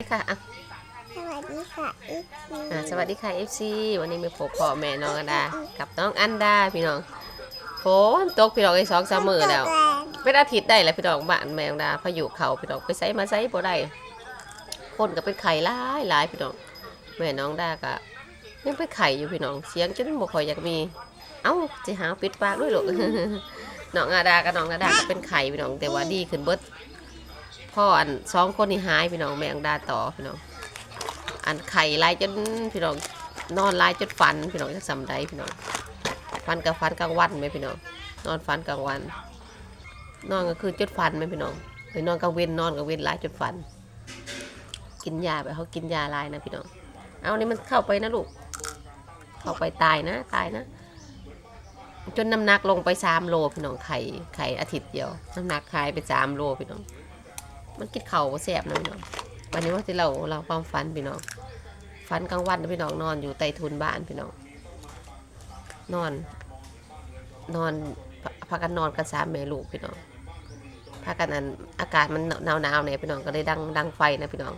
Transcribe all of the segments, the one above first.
ค่ะอะสวัสดีค่ะอีกทีอะสวัสดีค่ะ FC วันนี้มีพบพ่อแม่น้องอันดา กับน้องอันดาพี่น้องฝนตกพี่น้องไอ้สองสามมือแล้ว เป็นอาทิตย์ได้แล้วพี่น้องบ้านแมงดาพายุเขาพี่น้องไปไสมาไสบ่ได้คนก็เป็นไข่หลายหลายพี่น้องแม่น้องดาก็ยังเป็นไข่อยู่พี่น้องเสียงจนบ่ค่อยอยากมี เอ้าสิหาปิดปากด้วยลูกน้องอาดากับน้องอาดาก็เป็นไข่พี่น้องแต่ว่าดีขึ้นเบิด พ่ออันสองคนนี่หายพี่น้องแมงดาต่อพี่น้องอันไข่ลายจนพี่น้องนอนลายจนฟันพี่น้องจะสำได้พี่น้องฟันกับฟันกลางวันไหมพี่น้องนอนฟันกลางวัน นอนก็คือจุดฟันไหมพี่น้องไปนอนกลางเว้นนอนกลางเว้นลายจุดฟัน กินยาไปเขากินยาลายนะพี่น้องเอานี่มันเข้าไปนะลูกเข้าไปตายนะตายนะ จนน้ำหนักลงไปสามโลพี่น้องไข่ไข่อาทิตย์เดียวน้ำหนักหายไปสามโลพี่น้อง มันกินเข่าแสบนะพี่น้องวันนี้ว่าที่เราเราความฝันพี่น้องฝันกลางวันนะพี่น้องนอนอยู่ใต้ทุนบ้านพี่น้องนอน นอนพากันนอนกันสามแม่ลูกพี่น้องพากันอันอากาศมันหนาวหนาวเนี่ยพี่น้องก็เลยดังดังไฟนะพี่น้อง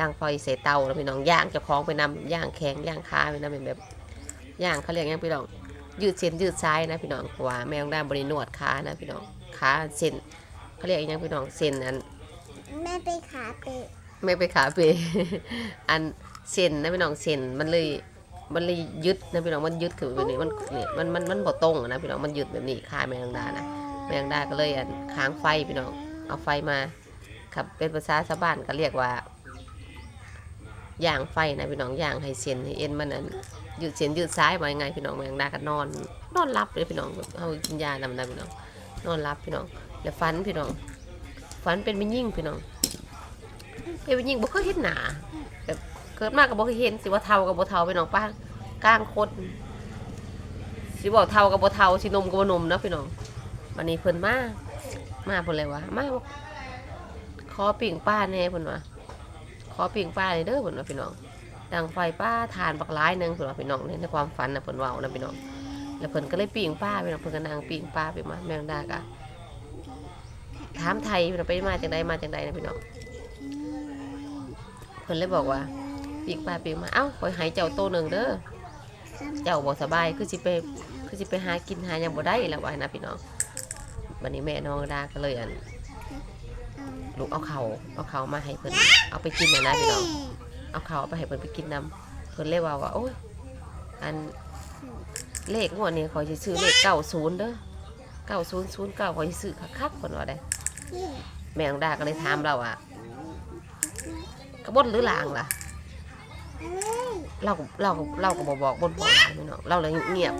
ดังไฟใส่เตาแล้วพี่น้องย่างจะคล้องไปนำย่างแข็งย่างขาไปนำเป็นแบบย่างเขาเรียกยังพี่น้องยืดเส้นยืดซ้ายนะพี่น้องเพราะว่าแมวได้บรินวดขานะพี่น้องขาเส้นเขาเรียกยังพี่น้องเส้นอัน แม่ไปขาเปะไม่ไปขาเปอันเส้นนะพี่น้องเส้นมันเลยมันเลยยึดนะพี่น้องมันยึดขึ้นแบบนี้มันเนี่ยมันมันมันบ่ตรงนะพี่น้องมันยึดแบบนี้ขาแมงดานะแมงดาก็เลยอันค้างไฟพี่น้องเอาไฟมาครับเป็นภาษาชาวบ้านก็เรียกว่าย่างไฟนะพี่น้องย่างให้เส้นให้เอ็นมันอันยืดเส้นยืดซ้ายมายังไงพี่น้องแมงดาก็นอน นอนรับเลยพี่น้องเอากินยานำนะพี่น้องนอนรับพี่น้องแล้วฟันพี่น้อง ฟันเป็นไม่ยิ่งพี่น้องเอ้ยยิงบ่เคยเห็นหนาแบบเกิดมาก็บ่เคยเห็นสิว่าเทากับบ่เท่าไปน้องป้ากลางคนสิบอกเทากับบ่เทาสินมกับบ่นมนะพี่น้องวันนี้เพิ่นมามาเพิ่นเลยวะมาบอกขอปิ่งป้าแน่เพิ่นว่าขอปิ่งป้าเลยเด้อเพิ่นว่าพี่น้องดังไฟป้าทานบักหลายหนึงเพิ่นว่าพี่น้องในในความฝันนะเพิ่นว้านะพี่น้องแล้วเพิ่นก็เลยปิ่งป้าพี่น้องเพิ่นก็นั่งปิ่งป้าไปมาแมงดากะ ถามไทยพี่น้องไปมาจังไดมาจังไดนะพี่น้องเพิ่นเลยบอกว่าปีกปลาปีกมาเอ้าปล่อยใหายเจ้าโตหนึ่งเด้อเจ้าบ่สบายคือสิไปคือสิไปหากินหาหยังบ่ได้แล้วว่านะพี่น้องวันนี้แม่น้องดาก็เลยอันลูกเอาเขาวเอาเขาวมาให้เพิ่นเอาไปกินน่ะนะพี่น้องเอาเขาวเอาไปให้เพิ่นไปกินนำเพิ่นเลยว่าว่าโอ้ยอันเลขงวดนี้ขอยสิซื้อเลข90เด้อ9009ขอยสิซื้อคักๆเพิ่นว่าได้ แม่น้องดาก็เลยถามเราว่ากระบดหรือลางล่ะ เราเราเราก็บอกบอกบนบอกพี่น้องเราเลยเงียบ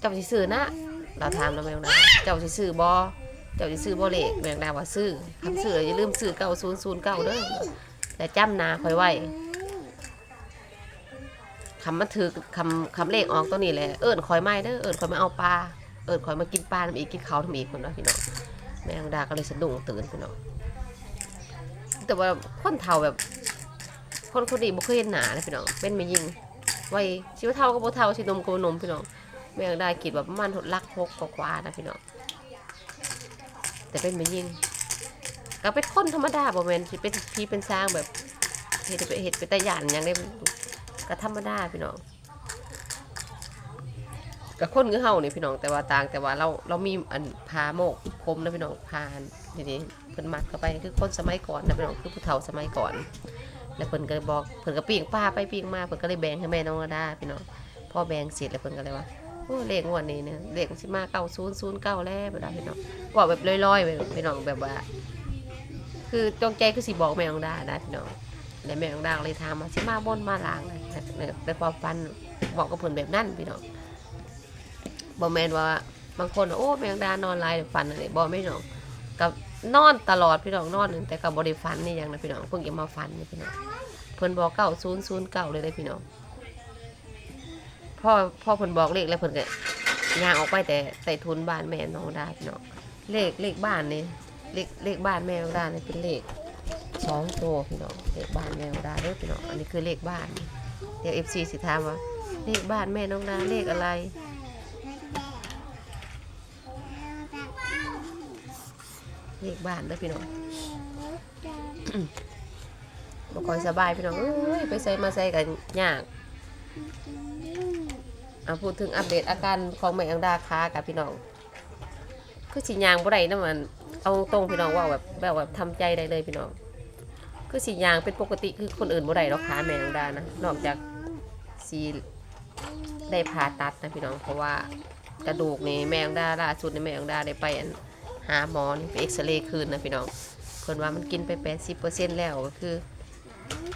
เจ้าสิซื้อนะเราถามเราแมงดาเจ้าสิซื้อบอเจ้าสิซื้อบอเลขแมงดาว่าซื้อคำซื้ออย่าลืมซื้อเก้าศูนย์ศูนย์เก้าเด้อแต่จำนาคอยไว้คำมันถือคำคำเลขออกตัวนี้แหละเอิญคอยไม่เด้อเอิญคอยมาเอาปลา เอิญคอยมากินปลาทำอีกกินเขาทำอีกคนเนาะพี่น้องแมงดาก็เลยสะดุ้งตื่นพี่น้องแต่ว่าคนเฒ่าแบบ คนคนนี้บ่เคยเห็นหนาเลยพี่น้องเป็นไม่ยิงไว้ชิวเท่ากับบ่เท่าชินมกับบ่นมพี่น้องแม่งได้คิดว่าประมาณลักหกกว่านะพี่น้องแต่เป็นไม่ยิงก็เป็นคนธรรมดาบ่แม่นสิเป็นพี่เป็นสร้างแบบเฮ็ดไปเฮ็ดไปตะหยานหยังได้ก็ธรรมดาพี่น้อง ก็คนคือเฮานี่พี่น้องแต่ว่าต่างแต่ว่าเราเรามีอันพาโมกคมนะพี่น้องพานทีนี่ๆเพิ่นมัดเข้าไปคือคนสมัยก่อนนะพี่น้องคือผู้เฒ่าสมัยก่อน แล้วเพิ่นก็บอกเพิ่นก็ปิ้งป้าไปปิ้งมาเพิ่นก็เลยแบ่งให้แม่น้องระดาพี่น้องพอแบ่งเสร็จแล้วเพิ่นก็เลยว่าโอ้เลขงวดนี้เนี่ยเลขสิมาเก้าศูนย์ศูนย์เก้าแล้วแบบนั้นพี่น้องบอกแบบลอยๆไปพี่น้องแบบว่า คือจงใจคือสิบอกแม่น้องดานะพี่น้องแล้วแม่น้องดาเลยถามว่าสิมาบนมาหลังในในความฝันบอกกับเพิ่นแบบนั้นพี่น้อง บ่แมนว่าบางคนโอ้แมงดานอนลายฝันอะไรบ่ไม่น้องกับนอนตลอดพี่น้องนอนแต่ก็บ่ได้ฝันนี่ยังนะพี่น้องเพิ่งจะมาฝันนี่พี่น้องเพิ่นบอกเก้าศูนย์ศูนย์เก้าเลยได้พี่น้องพ่อพ่อเพิ่นบอกเลขแล้วเพิ่นก็ย่างออกไปแต่ใส่ทุนบ้านแม่น้องดาพี่น้องเลขเลขบ้านนี่เลขเลขบ้านแม่น้องดานี่เป็นเลขสองตัวพี่น้องเลขบ้านแม่น้องดาเด้อพี่น้องอันนี้คือเลขบ้านเดี๋ยวเอฟซีสิถามว่าเลขบ้านแม่น้องดาเลขอะไร เลขบ้านเด้อพี่น้องบ่ค่อยสบายพี่น้องเอ้ยไปใส่มาใส่กันยากเอาพูดถึงอัปเดตอาการของแม่อังดาค้ากับพี่น้อง คือสิยางบ่ได้นะมัน เอาตรงพี่น้องว่าแบบแบบแบบทำใจได้เลยพี่น้อง คือสิยางเป็นปกติคือคนอื่นบ่ได้หรอกค้าแม่อังดานะนอกจากสิได้ผ่าตัดนะพี่น้องเพราะว่ากระดูกนี่แม่อังดาล่าสุดในแม่อังดาได้ไปอัน หาหมอนไปเอ็กซเรย์คืนนะพี่น้องเพิ่นว่ามันกินไป80%แล้วก็คือ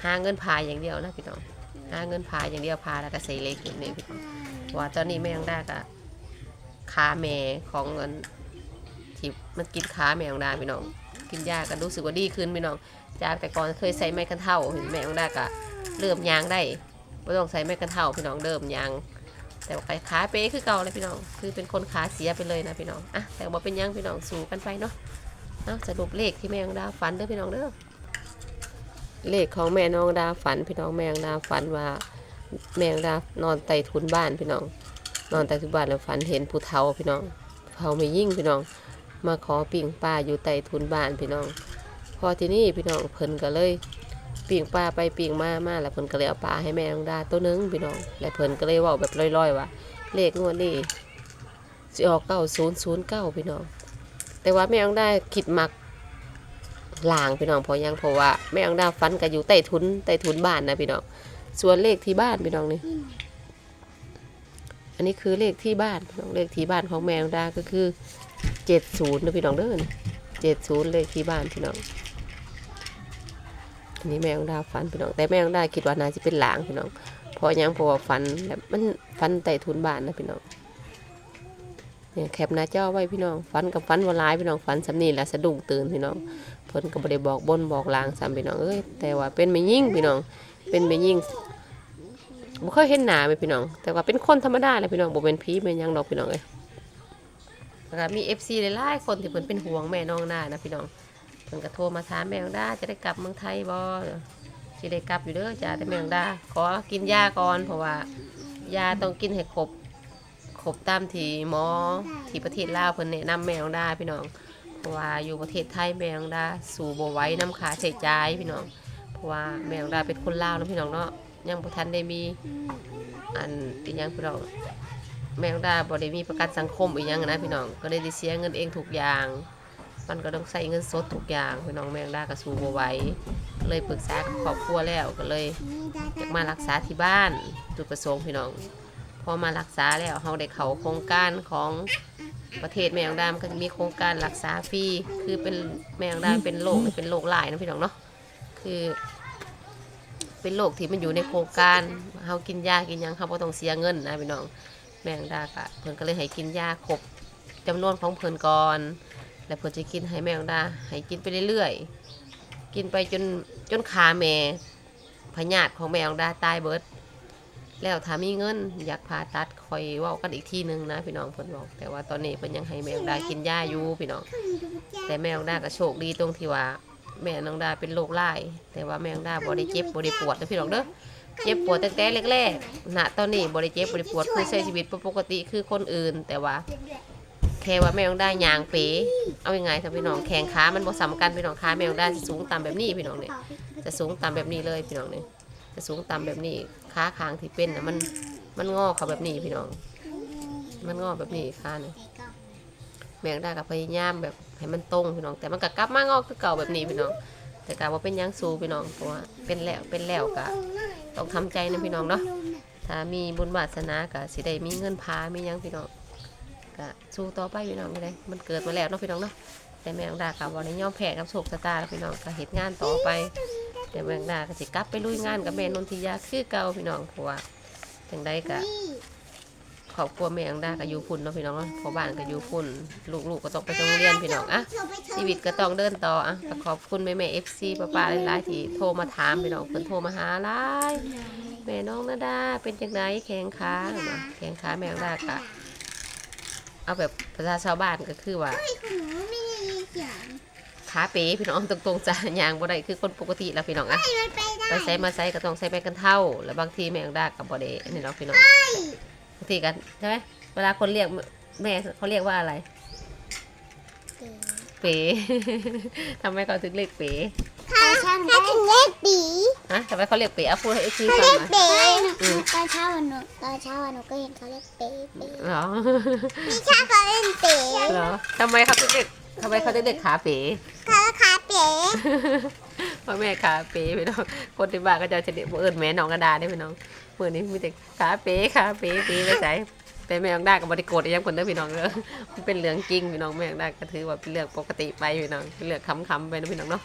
หาเงินพาอย่างเดียวนะพี่น้องหาเงินพาอย่างเดียวพาแล้วก็ใส่เล็กอยู่นี่พี่น้องว่าตอนนี้แม่ยังได้ก็ขาแม่ของเงินที่มันกินขาแม่ของดาพี่น้อง กินยาก็รู้สึกว่าดีขึ้นพี่น้อง จากแต่ก่อนเคยใส่ไม้กันเท่าเห็นแม่ของดาก็เริ่มยางได้ไม่ต้องใส่ไม้กันเท่าพี่น้องเริ่มยาง แต่ว่าขาเป๊คือเก่าเลยพี่น้อง คือเป็นคนขาเสียไปเลยนะพี่น้อง อะ แต่ว่าเป็นยังพี่น้องสู้กันไปเนาะเอาสรุปเลขที่แม่ของดาฝันเด้อพี่น้องเด้อ เลขของแม่น้องดาฝัน พี่น้องแม่น้องดาฝันว่า แม่น้องดานอนใต้ทุนบ้านพี่น้อง นอนใต้ทุนบ้านแล้วฝันเห็นผู้เฒ่าพี่น้องเฒ่าไม่ยิ่งพี่น้อง มาขอปิ่งปลาอยู่ใต้ทุนบ้านพี่น้อง พอที่นี่พี่น้องเพิ่นก็เลย ปิ่งปลาไปปิ่งมามาแล้วเพิ่นก็เลยเอาปลาให้แม่น้องดาตัวหนึงพี่น้องและเพิ่นก็เลยว้าแบบลอยๆว่าเลขงวดนี้สิออกเก้าศูนย์ศูนย์เก้าพี่น้อง แต่ว่าแม่น้องดาคิดมักลางพี่น้องเพอยังเพราะว่าแม่อังดาฟันก็อยู่ใต้ทุนใต้ทุนบ้านนะพี่น้องส่วนเลขที่บ้านพี่น้องนี่อันนี้คือเลขที่บ้านน้องเลขที่บ้านของแม่อังดาก็คือเจ็ดศูนย์นะพี่น้องเด้อเจ็ดศูนย์เลขที่บ้านพี่น้อง นี้แม่อังดาฟันพี่น้อง แต่แม่อังดาคิดว่าน่าจะเป็นหลางพี่น้องเพราะยังเพราะว่าฟันแบบมันฟันใต้ทุนบ้านนะพี่น้องเนี่ยแคปหน้าจอไว้พี่น้องฟันกับฟันวลายพี่น้องฟันสำนีแล้วสะดุ้งตื่นพี่น้องเพิ่นก็บ่ได้บอกบนบอกลางซ้ำพี่น้องเอ้ยแต่ว่าเป็นแม่ยิ่งพี่น้อง เป็นแม่ยิ่งบ่เคยเห็นหน้าแม่พี่น้อง แต่ว่าเป็นคนธรรมดาแหละพี่น้องบ่เป็นผีเป็นยังดอกพี่น้องเอ้ยแล้วก็มี FC หลายๆคนที่เพิ่นเป็นห่วงแม่น้องหน้านะพี่น้อง เพิ่นก็โทรมาถามแม่น้องดาจะได้กลับเมืองไทยบ่สิได้กลับอยู่เด้อจ้าแต่แม่น้องดาขอกินยาก่อนเพราะว่ายาต้องกินให้ครบครบตามที่หมอที่ประเทศลาวเพิ่นแนะนำแม่น้องดาพี่น้องเพราะว่าอยู่ประเทศไทยแมงดาสู่บ่ไหว้น้ำขาใช้จ่ายพี่น้อง เพราะว่าแมงดาเป็นคนลาวนะพี่น้องเนาะยังบ่ทันได้มีอันอีหยังพี่น้องแมงดาบ่ได้มีประกันสังคมอีหยังนะพี่น้องก็เลยได้เสียเงินเองทุกอย่าง มันก็ต้องใช้เงินสดทุกอย่างพี่น้องแมงดาก็สู่บ่ไว้เลยปรึกษากับครอบครัวแล้วก็เลยอยากมารักษาที่บ้านจุดประสงค์พี่น้องพอมารักษาแล้วเขาได้เขาโครงการของประเทศแมวดามก็มีโครงการรักษาฟรีคือเป็นแมวดามเป็นโรคเป็นโรคหลายนะพี่น้องเนาะคือ เป็นโรคที่มันอยู่ในโครงการเขากินยากินยังเขาต้องเสียเงินนะพี่น้องแมงดากะเพิ่นก็เลยให้กินยาครบจำนวนของเพิ่นก่อน แล้วเพิ่นจะกินให้แมงดาให้กินไปเรื่อยๆกินไปจนจนขาแม่พญาติของแมงดาตายเบิด แล้วถ้ามีเงินอยากผ่าตัดคอยว้ากันอีกทีหนึงนะพี่น้องเพิ่นบอก แต่ว่าตอนนี้เพิ่นยังให้แมงดากินยาอยู่พี่น้อง แต่แมงดาก็โชคดีตรงที่ว่าแม่น้องดาเป็นโรคร้ายแต่ว่าแม่น้องดาบ่ได้เจ็บบ่ได้ปวดนะพี่น้องเด้อเจ็บปวดตั้งแต่แรกๆณตอนนี้บ่ได้เจ็บบ่ได้ปวดคือใช้ชีวิตปกติคือคนอื่น แต่ว่า แค่ว่าแม่น้องดายางเป๋เอายังไงถ้าพี่น้องแข้งขามันบ่สำกันพี่น้องขาแม่น้องดาจะสูงต่ำแบบนี้พี่น้องเนี่ยจะสูงต่ำแบบนี้เลยพี่น้องเนี่ยจะสูงต่ำแบบนี้ขาคางที่เป็นน่ะมันมันงอเขาแบบนี้พี่น้อง มันงอแบบนี้ขาเนี่ยแม่น้องดาก็พยายามแบบให้มันตรงพี่น้อง แต่มันก็กลับมางอคือเก่าแบบนี้พี่น้อง แต่กาว่าเป็นยังสูพี่น้องเพราะว่าเป็นแล้วเป็นแล้วก็ต้องทำใจนะพี่น้องเนาะถ้ามีบุญวาสนาก็สิได้มีเงินพามียังพี่น้อง ก็สู้ต่อไปพี่น้องเลยมันเกิดมาแล้วเนาะพี่น้องเนาะแต่แมงดากับวันนี้ย่อมแพ้กับโศกชะตาแล้วพี่น้องก็เหตุงานต่อไป แต่แมงดาก็สิกลับไปลุยงานกับแม่นนทิยาคือเก่าพี่น้องเพราะว่าจังใดก็ครอบครัวแมงดาก็อยู่พุ่นเนาะพี่น้องเนาะพอบ้านก็อยู่พุ่นลูกๆก็ต้องไปโรงเรียนพี่น้องอะชีวิตก็ต้องเดินต่ออะขอบคุณแม่แม่เอฟซีป้าป้าหลายๆที่โทรมาถามพี่น้องเพิ่นโทรมาหาหลายแม่น้องนาดาเป็นจังไดแข็งขาแข็งขาแมงดากะ เอาแบบภาษาชาวบ้านก็คือว่าคุณหนูไม่ได้ยินเสียงขาเป๋พี่น้องตรงๆจะยางบ่ได้คือคนปกติแล้วพี่น้องอะไม่มันไปได้ไปใส่มาใส่ก็ต้องใส่ไปกันเท่า แล้วบางทีแม่งดากับบ่ได้อันนี้เนาะพี่น้องบางทีกันใช่ไหมเวลาคนเรียกแม่เขาเรียกว่าอะไรเป๋ ทำไมเขาถึงเรียกเป๋ ตาช่างได้เล็กปีฮะทำไมเขาเรียกเป๋อะพูดให้เอฟซีเขาฟังเรียกหน่อย เป๋ตอนเช้าวันหนูตอนเช้าวันหนูก็เห็นเขาเรียกเป๋เป๋เหรอ พี่ชาเขาเล่นเป๋เหรอทำไมเขาถึงเรียกทำไมเขาถึงเรียกขาเป๋ เขาขาเป๋พ่อแม่ขาเป๋พี่น้อง คนที่บ้านก็จะเฉลี่ยเอิญแม่น้องกระดาได้พี่น้องเมื่อนี้มีแต่ขาเป๋ขาเป๋เป๋ไปใส่เป็นแม่น้องได้กับบริโกรธยังคนเด้อพี่น้องเด้อมันเป็นเรื่องจริงพี่น้องแม่น้องได้ก็ถือว่าเป็นเรื่องปกติไปพี่น้องเป็นเรื่องคำๆไปนะพี่น้องเนาะ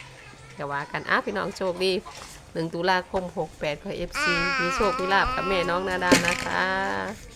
อย่าว่ากันอ้าพี่น้องโชคดีหนึ่งตุลาคมหกแปดขอเอฟซีมีโชคมีลาบกับแม่น้องนาดานะคะ